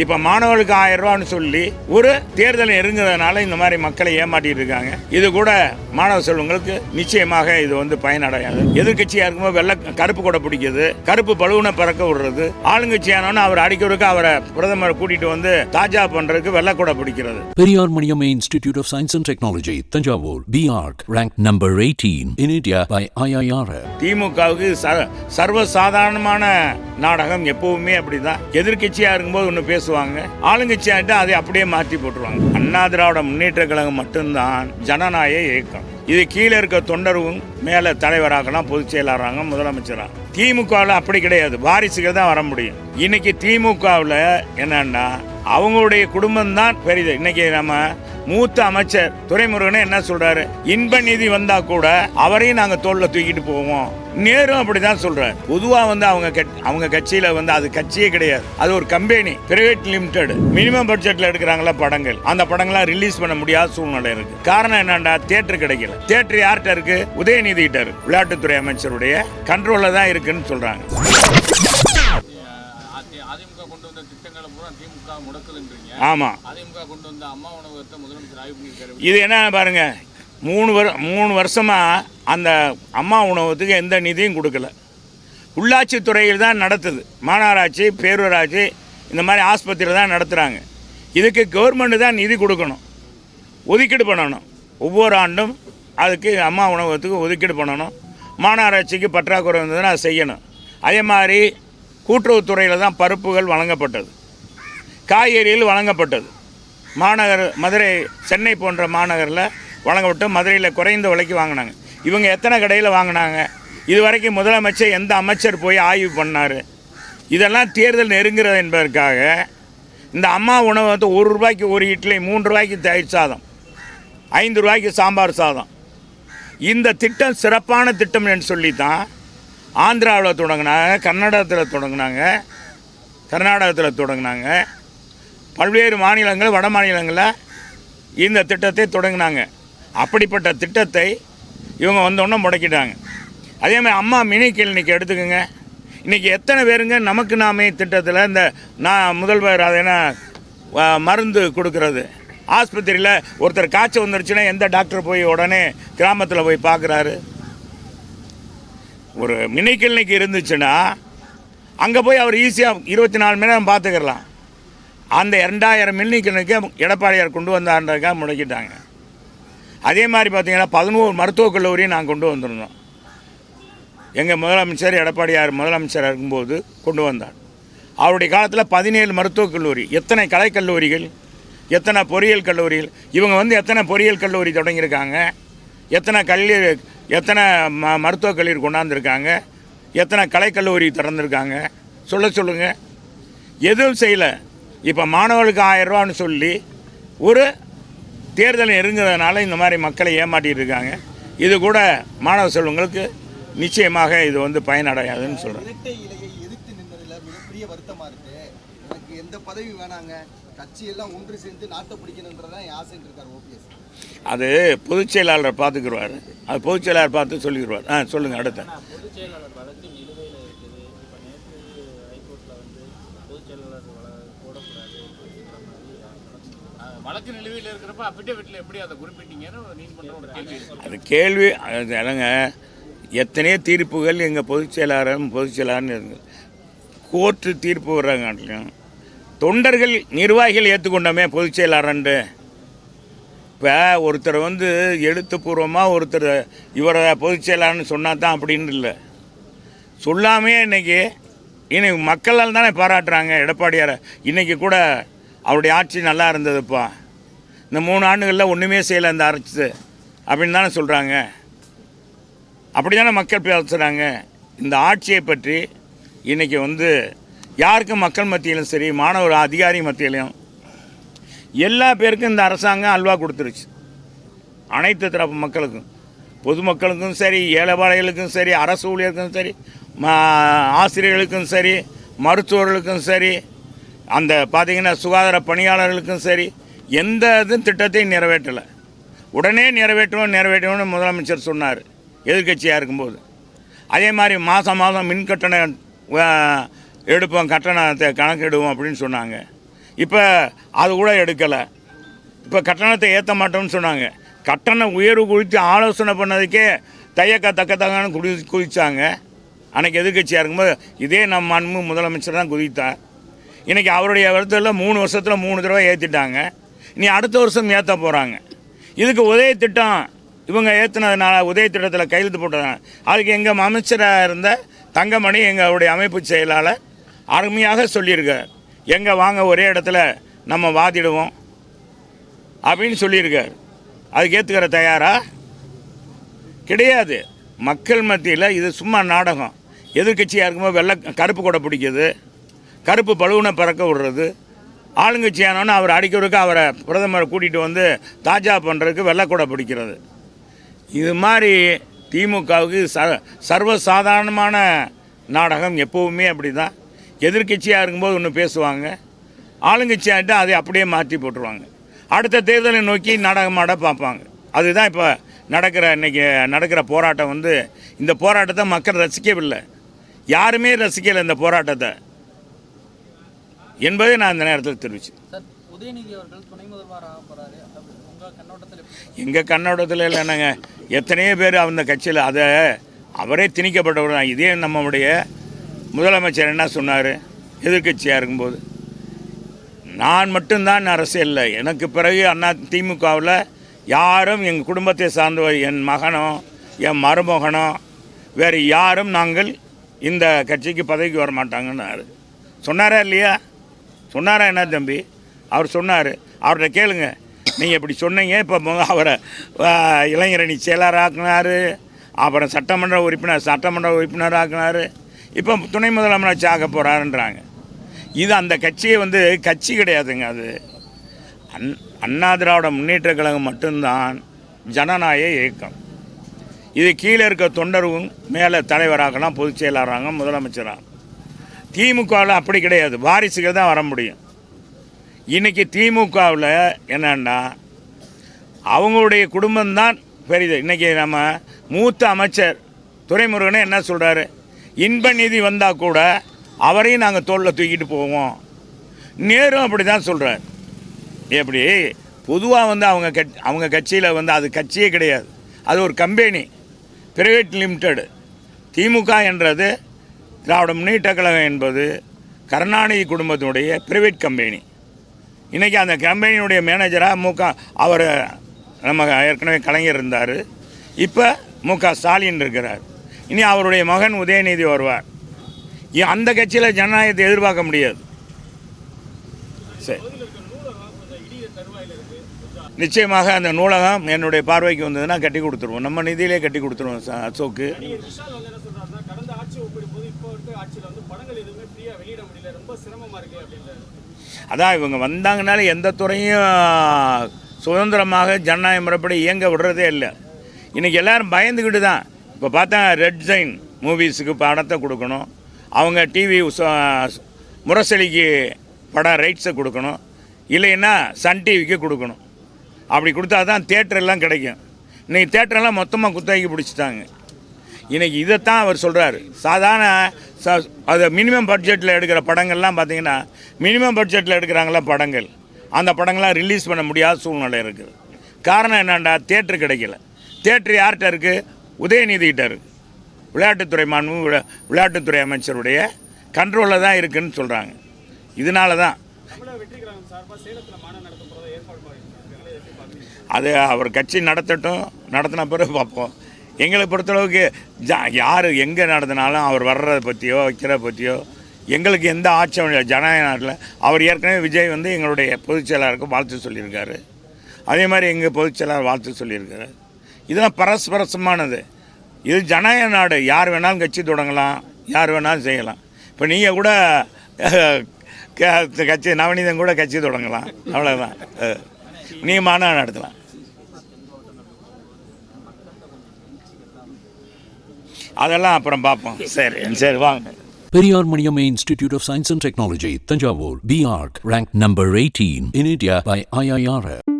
இப்ப மாணவர்களுக்கு ஆயிரம் ரூபான்னு சொல்லி ஒரு தேர்தல் நெருங்குறதுனால இந்த மாதிரி மக்களை ஏமாட்டிட்டு இருக்காங்க. இது கூட மாணவ செல்வங்களுக்கு நிச்சயமாக இது வந்து பயனடையாது. எதிர்கட்சியா இருக்கும்போது வெள்ள கருப்பு கொடை பிடிக்குது. கருப்பு பழுவுனை பறக்க விடுறது. ஆளுங்கட்சியானவன்னு அவர் அடிக்கிறதுக்கு அவரை பிரதமரை கூட்டிட்டு வந்து தாஜா பண்றதுக்கு வெள்ளை கொடை பிடிக்கிறது. Periyar Maniamma Institute of Science and Technology, Tanjavur, BARC, ranked number 18 in India by IIRF. திமுகவுக்கு சர்வசாதாரணமான நாடகம் எப்பவுமே அப்படிதான். எதிர்க்கட்சியா இருக்கும்போது ஒன்று பேசுவாங்க. ஆளுங்கட்சியாகிட்ட அதை அப்படியே மாற்றி போட்டுருவாங்க. அண்ணா திராவிட முன்னேற்ற கழகம் மட்டும்தான் ஜனநாயக இயக்கம். இது கீழே இருக்க தொண்டரும் மேலே தலைவராகலாம் பொதுச் செயலாளராக முதலமைச்சராக. திமுகவில் அப்படி கிடையாது. வாரிசுகள் தான் வர முடியும். இன்னைக்கு திமுகவில் என்னன்னா அவங்களுடைய குடும்பம் தான் பெரியது இன்னைக்கு நம்ம மூத்த அமைச்சர் துரைமுருகனே என்ன சொல்றாரு? இன்ப நிதி வந்தா கூட அவரையும் நாங்க தோல்ல தூக்கிட்டு போவோம். நேரும் அப்படிதான் சொல்றாரு. பொதுவா வந்து அவங்க கட்- அவங்க கட்சியில வந்து அது கட்சியே கிடையாது. அது ஒரு கம்பெனி பிரைவேட் லிமிடெட் மினிமம் பட்ஜெட்ல எடுக்கிறாங்களா படங்கள். அந்த படங்கள்லாம் ரிலீஸ் பண்ண முடியாத சூழ்நிலை இருக்கு. காரணம் என்னன்னா தேட்டர் கிடைக்கல. தியேட்டர் யார்கிட்ட இருக்கு? உதயநிதி கிட்ட இருக்கு. விளையாட்டுத்துறை அமைச்சருடைய கண்ட்ரோல்ல தான் இருக்குன்னு சொல்றாங்க. அதிமுக கொண்டு வந்த திட்டங்களை பூரா திமுக முடக்குதுன்றீங்க. ஆமா. அதிமுக கொண்டு வந்த அம்மா உணவகத்தை முதலமைச்சர் ஆய்வு பண்ணியிருக்காரு இது என்ன பாருங்க மூணு வரு மூணு வருஷமா அந்த அம்மா உணவகத்துக்கு எந்த நிதியும் கொடுக்கல. உள்ளாட்சி துறையில் தான் நடத்துது. மாநகராட்சி பேரூராட்சி இந்த மாதிரி ஆஸ்பத்திரியில் தான் நடத்துகிறாங்க இதுக்கு கவர்மெண்ட் தான் நிதி கொடுக்கணும். ஒதுக்கீடு பண்ணணும். ஒவ்வொரு ஆண்டும் அதுக்கு அம்மா உணவகத்துக்கு ஒதுக்கீடு பண்ணணும். மாநகராட்சிக்கு பற்றாக்குறை இருந்ததுன்னா அதை செய்யணும். அதே மாதிரி கூட்டுறவுத்துறையில் தான் பருப்புகள் வழங்கப்பட்டது. காய்கறிகள் வழங்கப்பட்டது. மாநகர் மதுரை சென்னை போன்ற மாநகரில் வழங்கப்பட்டு மதுரையில் குறைந்த விலைக்கு வாங்கினாங்க. இவங்க எத்தனை கடையில் வாங்கினாங்க? இது வரைக்கும் முதலமைச்சர் எந்த அமைச்சர் போய் ஆய்வு பண்ணார்? இதெல்லாம் தேர்தல் நெருங்கிறது என்பதற்காக இந்த அம்மா உணவு வந்து ஒரு ரூபாய்க்கு ஒரு இட்லி மூன்று ரூபாய்க்கு தயிர் சாதம் ஐந்து ரூபாய்க்கு சாம்பார் சாதம். இந்த திட்டம் சிறப்பான திட்டம் என்று சொல்லி தான் ஆந்திராவில் தொடங்கினாங்க கர்நாடகத்தில் தொடங்கினாங்க கர்நாடகத்தில் தொடங்கினாங்க. பல்வேறு மாநிலங்கள் வட மாநிலங்களில் இந்த திட்டத்தை தொடங்கினாங்க. அப்படிப்பட்ட திட்டத்தை இவங்க வந்தோடனே முடக்கிட்டாங்க. அதே மாதிரி அம்மா மினி கிளினிக் எடுத்துக்கோங்க. இன்றைக்கி எத்தனை பேருங்க நமக்கு நாமே திட்டத்தில் இந்த நான் முதல்வர் அது என்ன மருந்து கொடுக்கறது. ஆஸ்பத்திரியில் ஒருத்தர் காய்ச்சல் வந்துருச்சுன்னா எந்த டாக்டர் போய் உடனே கிராமத்தில் போய் பார்க்குறாரு ஒரு மினி கிளினிக் இருந்துச்சுன்னா அங்கே போய் அவர் ஈஸியாக இருபத்தி நாலு மணி நேரம் பார்த்துக்கிறலாம் அந்த ரெண்டாயிரம் மில்லி கிளினிக்கை எடப்பாடியார் கொண்டு வந்தான்றதுக்காக முடக்கிட்டாங்க. அதே மாதிரி பார்த்தீங்கன்னா பதினோரு மருத்துவக் கல்லூரியும் நான் கொண்டு வந்திருந்தோம். எங்கள் முதலமைச்சர் எடப்பாடியார் முதலமைச்சர் இருக்கும்போது கொண்டு வந்தார். அவருடைய காலத்தில் பதினேழு மருத்துவக் கல்லூரி எத்தனை கலைக்கல்லூரிகள் எத்தனை பொறியியல் கல்லூரிகள் இவங்க வந்து எத்தனை பொறியியல் கல்லூரி தொடங்கியிருக்காங்க எத்தனை கல்வி எத்தனை ம மருத்துவக் கல்லூரி கொண்டாந்துருக்காங்க? எத்தனை கலைக்கல்லூரி திறந்துருக்காங்க? சொல்ல சொல்லுங்கள் எதுவும் செய்யலை. இப்போ மாணவர்களுக்கு ஆயிரரூவான்னு சொல்லி ஒரு தேர்தல் நெருங்குறதுனால இந்த மாதிரி மக்களை ஏமாட்டிகிட்டு இருக்காங்க இது கூட மாணவ செல்வங்களுக்கு நிச்சயமாக இது வந்து பயனடையாதுன்னு சொல்கிறேன் எனக்கு எந்த பதவி வேணாங்க. கட்சி எல்லாம் ஒன்று சேர்ந்து நாட்டை பிடிக்கணுன்றதான் ஆசைன்னு இருக்காரு ஓபிஎஸ். அது பொதுச் செயலாளரை பார்த்துக்குருவார். அது பொதுச் செயலாளர் பார்த்து சொல்லிடுவார் ஆ சொல்லுங்கள் அடுத்த. பொதுச் செயலாளர் வழக்கு நிலுவையில் இருக்குது. இப்போ நேற்று ஹைகோர்ட்டில் வந்து பொதுச் செயலாளர் வழக்கு போடக்கூடாது நிலுவையில் இருக்கிறப்ப அஃபிடவிட்டில் எப்படி அதை குறிப்பிட்டீங்கன்னு அது கேள்வி அது என்னங்க? எத்தனையோ தீர்ப்புகள் எங்கள் பொதுச் செயலாளரும் பொதுச் செயலாளர்னு கோர்ட்டு தீர்ப்பு வர்றாங்காட்டிலும் தொண்டர்கள் நிர்வாகிகள் ஏற்றுக்கொண்டோமே பொதுச் செயலாளர்ன்ட்டு இப்போ ஒருத்தர் வந்து எழுத்துப்பூர்வமாக ஒருத்தர் இவரை பொதுச் செயலாளர்னு சொன்னால் தான் அப்படின்னு இல்லை. சொல்லாமே இன்னைக்கு இன்னைக்கு மக்களால் தானே பாராட்டுறாங்க எடப்பாடியாரை. இன்றைக்கி கூட அவருடைய ஆட்சி நல்லா இருந்ததுப்பா. இந்த மூணு ஆண்டுகளில் ஒன்றுமே செய்யலை இந்த அரசு அப்படின்னு தானே சொல்கிறாங்க அப்படி தானே மக்கள் பேசுகிறாங்க இந்த ஆட்சியை பற்றி இன்றைக்கி வந்து யாருக்கும் மக்கள் மத்தியிலும் சரி மாணவர் அதிகாரி மத்தியிலையும் எல்லா பேருக்கும் இந்த அரசாங்கம் அல்வா கொடுத்துருச்சு. அனைத்து தரப்பு மக்களுக்கும். பொதுமக்களுக்கும் சரி ஏழைபாளைகளுக்கும் சரி அரசு ஊழியருக்கும் சரி ஆசிரியர்களுக்கும் சரி மருத்துவர்களுக்கும் சரி அந்த பார்த்திங்கன்னா சுகாதார பணியாளர்களுக்கும் சரி எந்த இதுவும் திட்டத்தையும் நிறைவேற்றலை. உடனே நிறைவேற்றுவோம் நிறைவேற்றணும்னு முதலமைச்சர் சொன்னார் எதிர்க்கட்சியாக இருக்கும்போது. அதே மாதிரி மாதம் மாதம் மின் கட்டணம் எடுப்போம் கட்டணத்தை கணக்கெடுவோம் அப்படின்னு சொன்னாங்க. இப்போ அது கூட எடுக்கலை. இப்போ கட்டணத்தை ஏற்ற மாட்டோம்னு சொன்னாங்க. கட்டண உயர்வு குறித்து ஆலோசனை பண்ணதுக்கே தையக்கா தக்க தக்கான்னு குதி குதித்தாங்க அன்றைக்கி எதிர்கட்சியாக இருக்கும்போது இதே நம்ம அன்பு முதலமைச்சர் தான் குதித்தார். இன்றைக்கி அவருடைய வருத்தத்தில் மூணு வருஷத்தில் மூணு தடவை ஏற்றிட்டாங்க இனி அடுத்த வருஷம் ஏற்ற போகிறாங்க இதுக்கு உதய திட்டம் இவங்க ஏற்றுனதுனால உதய திட்டத்தில் கையெழுத்து போட்டதுனால அதுக்கு எங்கள் அமைச்சராக இருந்த தங்கமணி எங்களுடைய அமைப்பு செயலாளர் அருமையாக சொல்லியிருக்க. எங்கே வாங்க ஒரே இடத்துல நம்ம வாதிடுவோம். அப்படின்னு சொல்லியிருக்கார் அதுக்கு ஏற்றுக்கிற தயாரா? கிடையாது. மக்கள் மத்தியில் இது சும்மா நாடகம். எதிர்க்கட்சியாக இருக்கும்போது வெள்ளை கருப்பு கொடை பிடிக்குது. கருப்பு பலூனை பறக்க விடுறது. ஆளுங்கட்சியானோன்னு அவர் அடிக்கிறதுக்கு அவரை பிரதமரை கூட்டிகிட்டு வந்து தாஜா பண்ணுறதுக்கு வெள்ளைக்கூடை பிடிக்கிறது. இது மாதிரி திமுகவுக்கு ச சர்வசாதாரணமான நாடகம் எப்போவுமே அப்படி தான் எதிர்க்கட்சியாக இருக்கும்போது ஒன்று பேசுவாங்க. ஆளுங்கட்சியாகிட்ட அதை அப்படியே மாற்றி போட்டுருவாங்க. அடுத்த தேர்தலை நோக்கி நாடகமாட பார்ப்பாங்க. அதுதான் இப்போ நடக்கிற இன்னைக்கு நடக்கிற போராட்டம் வந்து இந்த போராட்டத்தை மக்கள் ரசிக்கவில்லை. யாருமே ரசிக்கலை இந்த போராட்டத்தை. என்பதை நான் இந்த நேரத்தில் தெரிவிச்சேன்? எங்கள் கண்ணோட்டத்தில் இல்லைனாங்க எத்தனையோ பேர் அந்த கட்சியில் அதை அவரே திணிக்கப்பட்டவர் தான். இதே நம்மளுடைய முதலமைச்சர் என்ன சொன்னார்? எதிர்க்கட்சியாக இருக்கும்போது. நான் மட்டும்தான் அரசியலில். எனக்கு பிறகு அண்ணா திமுகவில் யாரும் எங்கள் குடும்பத்தை சார்ந்தவர் என் மகனோ என் மருமகனோ வேறு யாரும் நாங்கள் இந்த கட்சிக்கு பதவிக்கு வர மாட்டாங்கன்னாரு. சொன்னாரா இல்லையா? சொன்னாரா என்ன தம்பி? அவர் சொன்னார். அவர்கிட்ட கேளுங்க. நீங்கள் இப்படி சொன்னீங்க இப்போ அவரை இளைஞரணி செயலர் ஆக்குனார் அப்புறம் சட்டமன்ற உறுப்பினர் சட்டமன்ற உறுப்பினராக்குனார். இப்போ துணை முதலமைச்சர் ஆக போகிறாருன்றாங்க இது அந்த கட்சியை வந்து கட்சி கிடையாதுங்க அது. அன் அண்ணா திராவிட முன்னேற்ற கழகம் மட்டும்தான் ஜனநாயக இயக்கம். இது கீழே இருக்க தொண்டரும் மேலே தலைவராகலாம் பொதுச் செயலாளராக முதலமைச்சராக திமுகவில் அப்படி கிடையாது. வாரிசுகள் தான் வர முடியும். இன்றைக்கி திமுகவில் என்னன்னா அவங்களுடைய குடும்பம்தான் பெரியது இன்றைக்கி நம்ம மூத்த அமைச்சர் துரைமுருகனே என்ன சொல்கிறாரு இன்ப நிதி வந்தால் கூட அவரையும் நாங்கள் தோளில் தூக்கிட்டு போவோம். நேரும் அப்படி தான் சொல்கிறார் எப்படி? பொதுவாக வந்து அவங்க கட் அவங்க கட்சியில் வந்து அது கட்சியே கிடையாது. அது ஒரு கம்பெனி பிரைவேட் லிமிட்டெடு திமுக என்றது திராவிட முன்னேற்ற கழகம் என்பது கருணாநிதி குடும்பத்தினுடைய பிரைவேட் கம்பெனி. இன்றைக்கி அந்த கம்பெனியுடைய மேனேஜராக மு க அவர் நம்ம ஏற்கனவே கலைஞர் இருந்தார். இப்போ மு க ஸ்டாலின் இருக்கிறார். இனி அவருடைய மகன் உதயநிதி வருவார். அந்த கட்சியில் ஜனநாயகத்தை எதிர்பார்க்க முடியாது. சரி. நிச்சயமாக அந்த நூலகம் என்னுடைய பார்வைக்கு வந்ததுன்னா கட்டி கொடுத்துருவோம். நம்ம நிதியிலே கட்டி கொடுத்துருவோம் ச- அசோக்கு. அதான் இவங்க வந்தாங்கனால எந்த துறையும் சுதந்திரமாக ஜனநாயக முறைப்படி இயங்க விடுறதே இல்லை. இன்றைக்கி எல்லோரும் பயந்துக்கிட்டு தான். இப்போ பார்த்தா ரெட் ஜைன் மூவிஸுக்கு படத்தை கொடுக்கணும். அவங்க டிவி முரசொலிக்கு படம் ரைட்ஸை கொடுக்கணும். இல்லைன்னா சன் டிவிக்கு கொடுக்கணும். அப்படி கொடுத்தா தான் தேட்டரெல்லாம் கிடைக்கும். இன்றைக்கி தேட்டரெல்லாம் மொத்தமாக குத்தகைக்கு பிடிச்சிட்டாங்க. இன்றைக்கி இதைத்தான் அவர் சொல்கிறாரு சாதாரண ச அது மினிமம் பட்ஜெட்டில் எடுக்கிற படங்கள்லாம் பார்த்திங்கன்னா மினிமம் பட்ஜெட்டில் எடுக்கிறாங்களா படங்கள். அந்த படங்கள்லாம் ரிலீஸ் பண்ண முடியாத சூழ்நிலை இருக்குது. காரணம் என்னண்டா? தேட்டர் கிடைக்கல. தேட்டர் யார்கிட்ட இருக்குது உதயநிதிகிட்ட இருக்குது விளையாட்டுத்துறை மாண்பு விளா- விளையாட்டுத்துறை அமைச்சருடைய கண்ட்ரோலில் தான் இருக்குன்னு சொல்கிறாங்க இதனால தான் அது அவர் கட்சி நடத்தட்டும். நடத்தின பிறகு பார்ப்போம். எங்களை பொறுத்தளவுக்கு ஜா யார் எங்கே நடத்தினாலும் அவர் வர்றதை பற்றியோ வைக்கிறத பற்றியோ எங்களுக்கு எந்த ஆட்சியும் இல்லை. ஜனநாயக நாட்டில் அவர் ஏற்கனவே விஜய் வந்து எங்களுடைய பொதுச் செயலாளருக்கு வாழ்த்து சொல்லியிருக்காரு. அதே மாதிரி எங்கள் பொதுச் செயலாளர் வாழ்த்து சொல்லியிருக்காரு. இதெல்லாம் பரஸ்பரசமானது. இது ஜனநாயக நாடு. யார் வேணாலும் கட்சி தொடங்கலாம். யார் வேணாலும் செய்யலாம். இப்போ நீங்கள் கூட கட்சி நவநீதன் கூட கட்சி தொடங்கலாம். அவ்வளோதான் நீங்கள் மாநாடு நடத்தலாம். அதெல்லாம் அப்புறம் பார்ப்போம். சரி சரி வாங்க. Periyar Maniamma Institute of Science and Technology, Tanjavur, B Arc, ranked number 18 in India by IIRF.